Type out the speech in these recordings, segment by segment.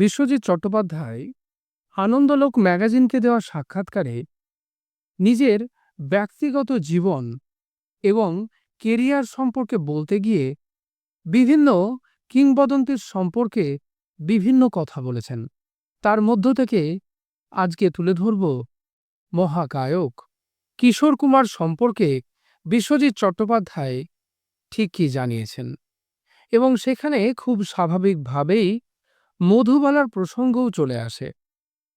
বিশ্বজিৎ চট্টোপাধ্যায় আনন্দলোক ম্যাগাজিনকে দেওয়া সাক্ষাৎকারে নিজের ব্যক্তিগত জীবন এবং কেরিয়ার সম্পর্কে বলতে গিয়ে বিভিন্ন কিংবদন্তির সম্পর্কে বিভিন্ন কথা বলেছেন। তার মধ্য থেকে আজকে তুলে ধরব মহাকায়ক কিশোর কুমার সম্পর্কে বিশ্বজিৎ চট্টোপাধ্যায় ঠিক কি জানিয়েছেন। এবং সেখানে খুব স্বাভাবিকভাবেই মধুবালার প্রসঙ্গও চলে আসে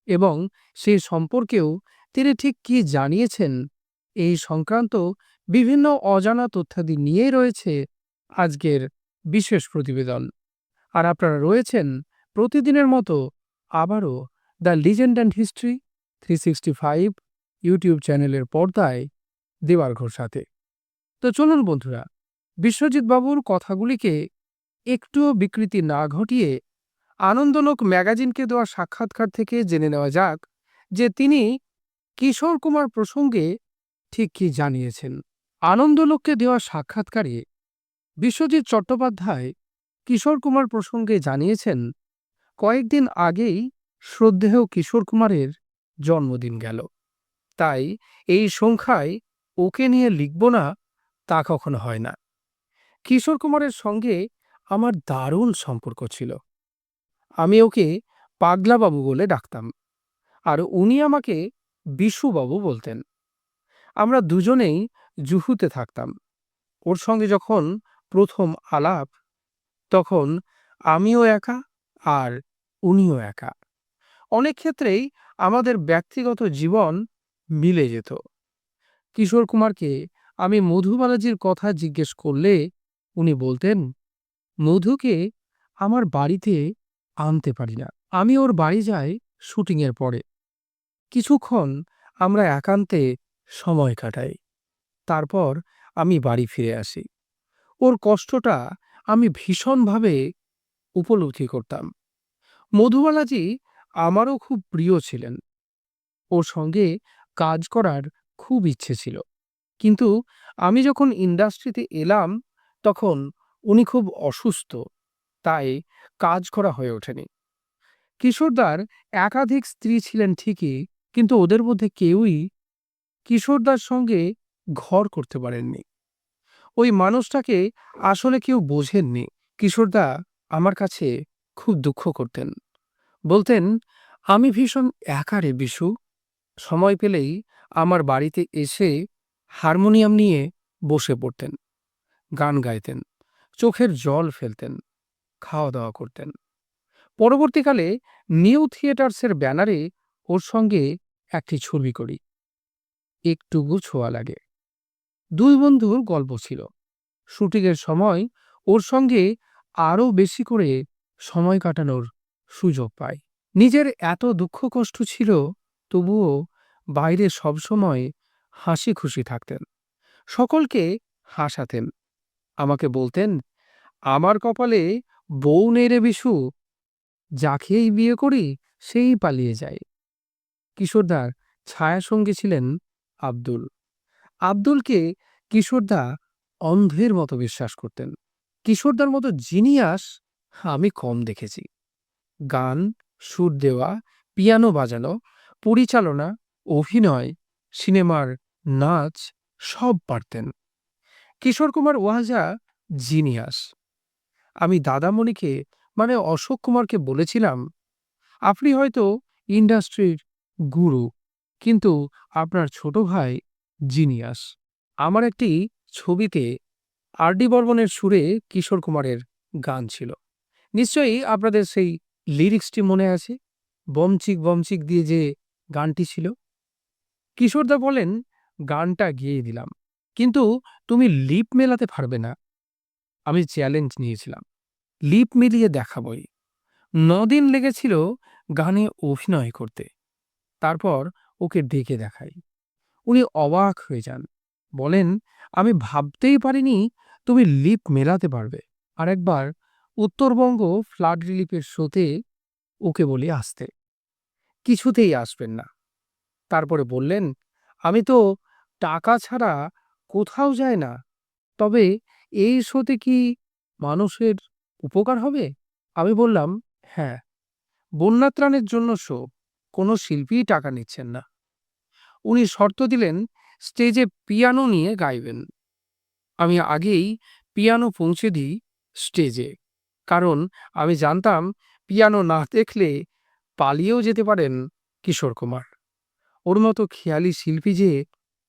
এবং সে সম্পর্কেও তিনি ঠিক কি জানিয়েছেন এই সংক্রান্ত বিভিন্ন অজানা তথ্যাদি নিয়েই রয়েছে আজকের বিশেষ প্রতিবেদন। আর আপনারা রয়েছেন প্রতিদিনের মতো আবারও the legend and history three sixty five YouTube চ্যানেলের পর্দায় দেওয়ার ঘোর সাথে তো চলুন বন্ধুরা, বিশ্বজিৎ বাবুর কথাগুলিকে একটুও বিকৃতি না ঘটিয়ে আনন্দলোক ম্যাগাজিনকে দেওয়া সাক্ষাৎকার থেকে জেনে নেওয়া যাক যে তিনি কিশোর কুমার প্রসঙ্গে ঠিক কি জানিয়েছেন। আনন্দলোককে দেওয়া সাক্ষাৎকারে বিশ্বজিৎ চট্টোপাধ্যায় কিশোর কুমার প্রসঙ্গে জানিয়েছেন, কয়েকদিন আগেই শ্রদ্ধেয় কিশোর কুমারের জন্মদিন গেল। তাই এই সংখ্যায় ওকে নিয়ে লিখব না, তা কখনো হয় না। কিশোর কুমারের সঙ্গে আমার দারুণ সম্পর্ক ছিল। আমি ওকে পাগলাবাবু বলে ডাকতাম। আর উনি আমাকে বিশুবাবু বলতেন। আমরা দুজনেই জুহুতে থাকতাম। ওর সঙ্গে যখন প্রথম আলাপ, তখন আমিও একা আর উনিও একা। অনেক ক্ষেত্রেই আমাদের ব্যক্তিগত জীবন মিলে যেত। কিশোর কুমারকে আমি মধুবালাজির কথা জিজ্ঞেস করলে উনি বলতেন, মধুকে আমার বাড়িতে আনতে পারি না। আমি ওর বাড়ি যাই শুটিংয়ের পরে। কিছুক্ষণ আমরা একান্তে সময় কাটাই। তারপর আমি বাড়ি ফিরে আসি। ওর কষ্টটা আমি ভীষণভাবে উপলব্ধি করতাম। মধুবালাজি আমারও খুব প্রিয় ছিলেন। ওর সঙ্গে কাজ করার খুব ইচ্ছে ছিল। কিন্তু আমি যখন ইন্ডাস্ট্রিতে এলাম, তখন উনি খুব অসুস্থ। তাই কাজ করা হয়ে ওঠেনি। কিশোরদার একাধিক স্ত্রী ছিলেন ঠিকই, কিন্তু ওদের মধ্যে কেউই কিশোরদার সঙ্গে ঘর করতে পারেননি। ওই মানুষটাকে আসলে কেউ বোঝেননি, কিশোরদা আমার কাছে খুব দুঃখ করতেন। বলতেন, আমি ভীষণ একা রে বিশু। সময় পেলেই আমার বাড়িতে এসে হারমোনিয়াম নিয়ে বসে পড়তেন, গান গাইতেন, চোখের জল ফেলতেন। খাওয়া দাওয়া করতেন। পরবর্তীকালে নিউ থিয়েটার্সের ব্যানারে ওর সঙ্গে একটি ছবি করি। একটুকু ছোঁয়া লাগে। দুই বন্ধুর গল্প ছিল। শুটিংয়ের সময় ওর সঙ্গে আরও বেশি করে সময় কাটানোর সুযোগ পাই। নিজের এত দুঃখ কষ্ট ছিল, তবুও বাইরে সবসময় হাসি খুশি থাকতেন। সকলকে হাসাতেন। আমাকে বলতেন, আমার কপালে বউ নেড়ে বিশু। যাকেই বিয়ে করি, সেই পালিয়ে যায়। কিশোরদার ছায়া ছায়াসঙ্গী ছিলেন আব্দুল। আব্দুলকে কিশোরদা অন্ধের মতো বিশ্বাস করতেন। কিশোরদার মতো জিনিয়াস আমি কম দেখেছি। গান, সুর দেওয়া, পিয়ানো বাজানো, পরিচালনা, অভিনয়, সিনেমার নাচ সব পারতেন। কিশোর কুমার ওয়াজা জিনিয়াস। আমি দাদামণিকে মানে অশোক কুমারকে বলেছিলাম, আপনি হয়তো ইন্ডাস্ট্রির গুরু, কিন্তু আপনার ছোট ভাই জিনিয়াস। আমার একটি ছবিতে আর ডি বর্মনের সুরে কিশোর কুমারের গান ছিল। নিশ্চয়ই আপনাদের সেই লিরিক্সটি মনে আছে? বমচিক বমচিক দিয়ে যে গানটি ছিল? কিশোরদা বলেন, গানটা গিয়ে দিলাম। কিন্তু তুমি লিপ মেলাতে পারবে না। আমি চ্যালেঞ্জ নিয়েছিলাম। লিপ মিলিয়ে দেখাবই নদিন লেগেছিল গানে অভিনয় করতে। তারপর ওকে ডেকে দেখাই। উনি অবাক হয়ে যান। বলেন, আমি ভাবতেই পারিনি তুমি লিপ মেলাতে পারবে। আরেকবার উত্তরবঙ্গ ফ্লাড রিলিফের শোতে ওকে বলি আসতে। কিছুতেই আসবেন না। তারপরে বললেন, আমি তো টাকা ছাড়া কোথাও যায় না। তবে এই শোতে কি মানুষের উপকার হবে? আমি বললাম হ্যাঁ। বন্যাত্রাণের জন্য শো কোনো শিল্পীই টাকা নিচ্ছেন না। উনি শর্ত দিলেন, স্টেজে পিয়ানো নিয়ে গাইবেন। আমি আগেই পিয়ানো পৌঁছে দিই স্টেজে, কারণ আমি জানতাম পিয়ানো না দেখলে পালিয়েও যেতে পারেন কিশোর কুমার। ওর মতো খেয়ালি শিল্পী যে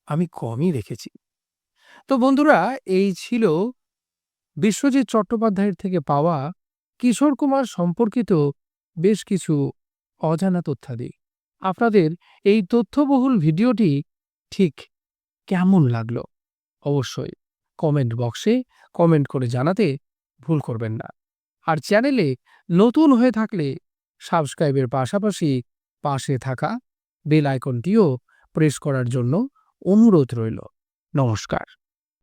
আমি কমই দেখেছি। তো বন্ধুরা, এই ছিল বিশ্বজিৎ চট্টোপাধ্যায়ের থেকে পাওয়া কিশোর কুমার সম্পর্কিত বেশ কিছু অজানা তথ্যাদি। আপনাদের এই তথ্যবহুল ভিডিওটি ঠিক কেমন লাগল অবশ্যই কমেন্ট বক্সে কমেন্ট করে জানাতে ভুল করবেন না। আর চ্যানেলে নতুন হয়ে থাকলে সাবস্ক্রাইবের পাশাপাশি পাশে থাকা বেল আইকনটিও প্রেস করার জন্য অনুরোধ রইল। নমস্কার।